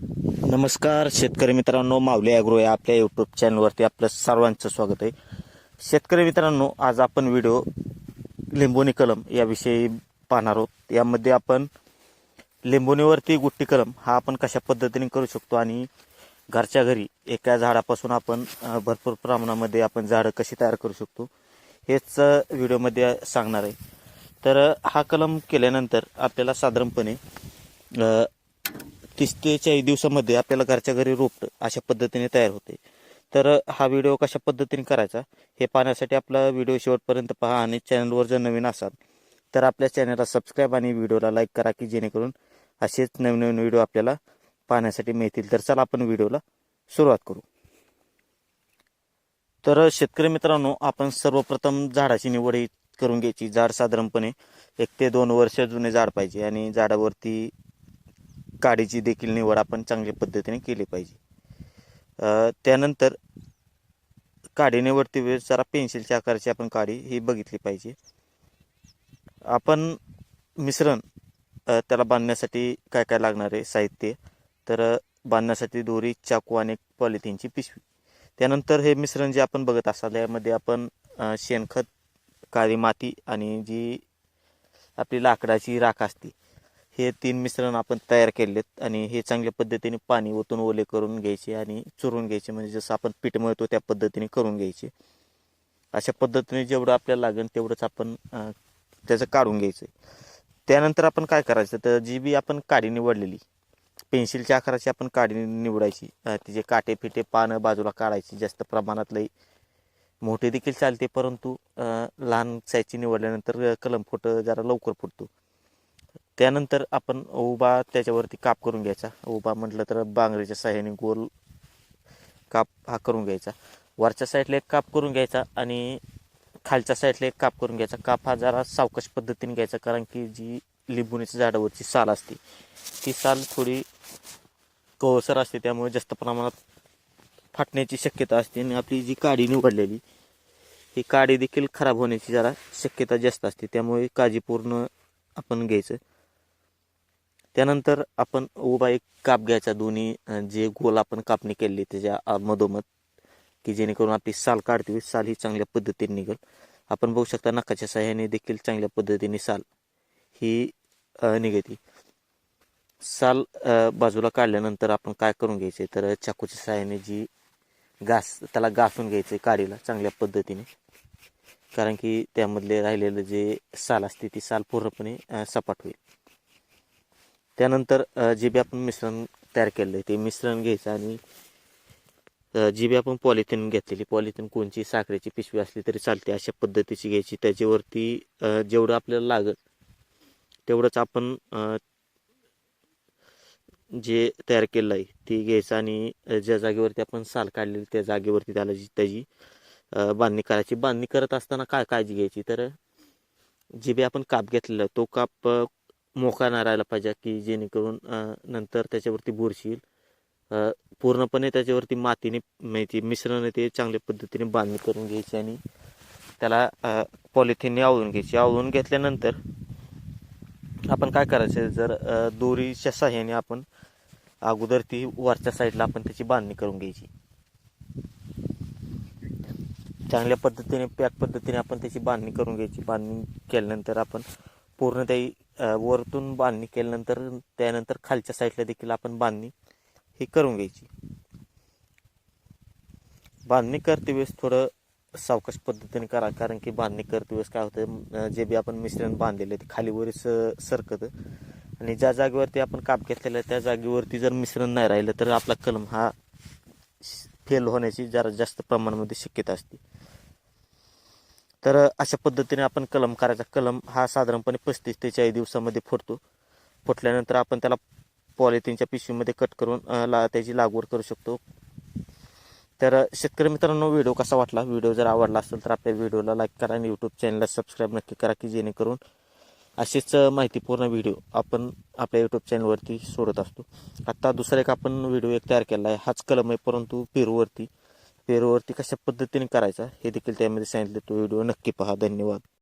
नमस्कार शेतकरी मित्रांनो माऊली ॲग्रो या आपल्या यूट्यूब चॅनलवरती आपलं सर्वांचं स्वागत आहे. शेतकरी मित्रांनो आज आपण व्हिडिओ लिंबोनी कलम याविषयी पाहणार आहोत. यामध्ये आपण लिंबोनीवरती गुट्टी कलम हा आपण कशा पद्धतीने करू शकतो आणि घरच्या घरी एका झाडापासून आपण भरपूर प्रमाणामध्ये आपण झाडं कशी तयार करू शकतो हेच व्हिडिओमध्ये सांगणार आहे. तर हा कलम केल्यानंतर आपल्याला साधारणपणे तीस ते चाळीस दिवसामध्ये आपल्याला घरच्या घरी रोपट अशा पद्धतीने तयार होते. तर हा व्हिडिओ कशा पद्धतीने करायचा हे पाहण्यासाठी आपला व्हिडिओ शेवटपर्यंत पहा आणि चॅनलवर जर नवीन असाल तर आपल्या चॅनलला सबस्क्राईब आणि व्हिडिओला लाईक करा की जेणेकरून असेच नवीन नवीन व्हिडिओ आपल्याला पाहण्यासाठी मिळतील. तर चला आपण व्हिडिओला सुरुवात करू. तर शेतकरी मित्रांनो आपण सर्वप्रथम झाडाची निवड ही करून घ्यायची. झाड साधारणपणे एक ते दोन वर्ष जुने झाड पाहिजे आणि झाडावरती काडीची देखील निवड आपण चांगल्या पद्धतीने केली पाहिजे. त्यानंतर काडी निवडती वेळेस जरा पेन्सिलच्या आकाराची आपण काडी ही बघितली पाहिजे. आपण मिश्रण त्याला बांधण्यासाठी काय काय लागणार आहे? साहित्य. तर बांधण्यासाठी दोरी चाकू आणि पॉलिथिनची पिशवी. त्यानंतर हे मिश्रण जे आपण बघत असाल यामध्ये आपण शेणखत काळी माती आणि जी आपली लाकडाची राख असते हे तीन मिश्रण आपण तयार केलेत आणि हे चांगल्या पद्धतीने पाणी ओतून ओले करून घ्यायचे आणि चुरून घ्यायचे. म्हणजे जसं आपण पीठ मळतो त्या पद्धतीने करून घ्यायचे. अशा पद्धतीने जेवढं आपल्याला लागेल तेवढंच आपण त्याचं काढून घ्यायचं. त्यानंतर आपण काय करायचं? तर जी बी आपण काडी निवडलेली पेन्सिलच्या आकाराची आपण काडी निवडायची. तिचे काटे फिटे पानं बाजूला काढायची जास्त प्रमाणात लई. मोठे देखील चालते परंतु लहान साईजची निवडल्यानंतर कलम फुट जरा लवकर फुटतो. त्यानंतर आपण उभा त्याच्यावरती काप करून घ्यायचा. उभा म्हटलं तर बांगडीच्या साह्याने गोल काप हा करून घ्यायचा. वरच्या साईडला एक काप करून घ्यायचा आणि खालच्या साईडला एक काप करून घ्यायचा. काप हा जरा सावकाश पद्धतीने घ्यायचा कारण की जी लिंबुणीच्या झाडावरची साल असते ती साल थोडी कवसर असते त्यामुळे जास्त प्रमाणात फाटण्याची शक्यता असते आणि आपली जी काडी निवडलेली ही काडी देखील खराब होण्याची जरा शक्यता जास्त असते. त्यामुळे काळजीपूर्ण आपण घ्यायचं. त्यानंतर आपण उभा एक काप घ्यायचा दोन्ही जे गोल आपण कापणी केली त्याच्या मधोमध की जेणेकरून आपली साल काढते साल ही चांगल्या पद्धतीने निघेल. आपण बघू शकता नकाच्या सहाय्याने देखील चांगल्या पद्धतीने साल ही निघते. साल बाजूला काढल्यानंतर आपण काय करून घ्यायचे तर चाकूच्या सहाय्याने जी घास त्याला घासून घ्यायचे काडीला चांगल्या पद्धतीने. कारण की त्यामधले राहिलेलं जे साल असते ती साल पूर्णपणे सपाट होईल. त्यानंतर अ, जे बी आपण मिश्रण तयार केलं आहे ते मिश्रण घ्यायचं आणि जिबे जी बी आपण पॉलिथिन घेतलेली पॉलिथिन कोणची साखरेची पिशवी असली तरी चालते अशा पद्धतीची घ्यायची. त्याच्यावरती जेवढं आपल्याला लागत तेवढंच आपण जे तयार केलं आहे ती घ्यायचं आणि ज्या जागेवरती आपण साल काढलेली त्या जागेवरती त्याला जी त्याची बांधणी करायची. बांधणी करत असताना काय काळजी घ्यायची? तर जे बी आपण काप घेतलेला तो काप मोका मोकळा राहायला पाहिजे की जेणेकरून नंतर त्याच्यावरती बुरशी येईल पूर्णपणे त्याच्यावरती मातीने म्हणजे माहिती मिश्रण ते चांगल्या पद्धतीने बांधणी करून घ्यायची आणि त्याला पॉलिथिनने आवळून घ्यायची. आवळून घेतल्यानंतर आपण काय करायचं जर दोरीच्या साह्याने आपण अगोदर ती वरच्या साईडला आपण त्याची बांधणी करून घ्यायची. चांगल्या पद्धतीने पॅक पद्धतीने आपण त्याची बांधणी करून घ्यायची. बांधणी केल्यानंतर आपण पूर्ण त्याही वरतून बांधणी केल्यानंतर त्यानंतर खालच्या साईडला देखील आपण बांधणी ही करून घ्यायची. बांधणी करते वेळेस थोडं सावकाश पद्धतीने करा कारण की बांधणी करते वेळेस काय होतं जे बी आपण मिश्रण बांधलेलं आहे ते खालीवरच सरकतं. आणि ज्या जागेवरती आपण काप घेतलेलं त्या जागेवरती जर मिश्रण नाही राहिलं तर आपला कलम हा फेल होण्याची जरा जास्त प्रमाणामध्ये शक्यता असते. तर अशा पद्धतीने आपण कलम करायचा. कलम हा साधारणपणे पस्तीस ते चाळीस दिवसामध्ये फुटतो फुटल्यानंतर आपण त्याला पॉलिथिनच्या पिशवीमध्ये कट करून ला त्याची लागवड करू शकतो. तर शेतकरी मित्रांनो व्हिडिओ कसा वाटला? व्हिडिओ जर आवडला असेल तर आपल्या व्हिडिओला लाईक करा आणि यूट्यूब चॅनलला सबस्क्राईब नक्की करा की जेणेकरून असेच माहितीपूर्ण व्हिडिओ आपण आपल्या यूट्यूब चॅनलवरती सोडत असतो. आत्ता दुसरा एक आपण व्हिडिओ एक तयार केला आहे. हाच कलम आहे परंतु पेरूवरती. पेरूवरती कशा पद्धतीने करायचा हे देखील त्यामध्ये सांगितलं. तो व्हिडिओ नक्की पहा. धन्यवाद.